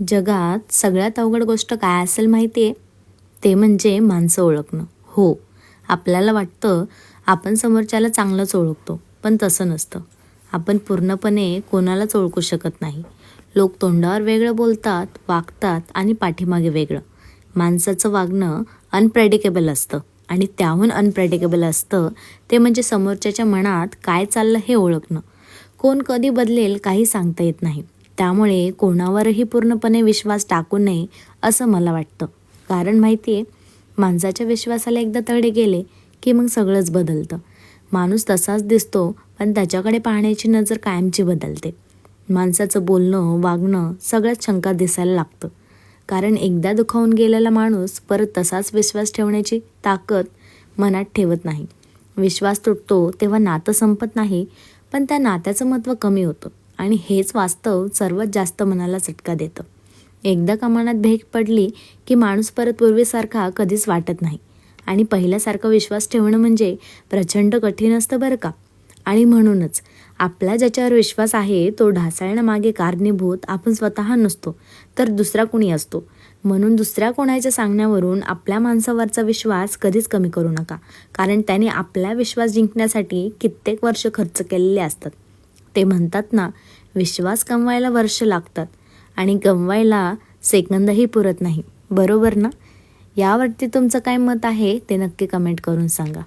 जगात सगळ्यात अवघड गोष्ट काय असेल माहिती आहे ते म्हणजे माणसं ओळखणं. हो आपल्याला वाटतं आपण समोरच्याला चांगलंच ओळखतो पण तसं नसतं. आपण पूर्णपणे कोणालाच ओळखू शकत नाही. लोक तोंडावर वेगळं बोलतात वागतात आणि पाठीमागे वेगळं. माणसाचं वागणं अनप्रेडिकेबल असतं आणि त्याहून अनप्रेडिकेबल असतं ते म्हणजे समोरच्याच्या मनात काय चाललं हे ओळखणं. कोण कधी बदलेल काही सांगता येत नाही. त्यामुळे कोणावरही पूर्णपणे विश्वास टाकू नये असं मला वाटतं. कारण माहिती आहे माणसाच्या विश्वासाला एकदा तडे गेले की मग सगळंच बदलतं. माणूस तसाच दिसतो पण त्याच्याकडे पाहण्याची नजर कायमची बदलते. माणसाचं बोलणं वागणं सगळ्यात शंका दिसायला लागतं. कारण एकदा दुखावून गेलेला माणूस परत तसाच विश्वास ठेवण्याची ताकद मनात ठेवत नाही. विश्वास तुटतो तेव्हा नातं संपत नाही पण त्या नात्याचं महत्त्व कमी होतं. आणि हेच वास्तव सर्वात जास्त मनाला चटका देतं. एकदा कमानात भेट पडली की माणूस परत पूर्वीसारखा कधीच वाटत नाही. आणि पहिल्यासारखा विश्वास ठेवणं म्हणजे प्रचंड कठीण असतं बरं का? आणि म्हणूनच आपला ज्याच्यावर विश्वास आहे तो ढासळण्यामागे कारणीभूत आपण स्वतः नसतो तर दुसरा कोणी असतो. म्हणून दुसऱ्या कोणाच्या सांगण्यावरून आपल्या माणसावरचा विश्वास कधीच कमी करू नका. कारण त्याने आपला विश्वास जिंकण्यासाठी कित्येक वर्ष खर्च केलेले असतात. ते म्हणतात ना विश्वास कमवायला वर्ष लागतात आणि गमवायला सेकंदही पुरत नाही. बरोबर ना? यावरती तुमचं काय मत आहे ते नक्की कमेंट करून सांगा.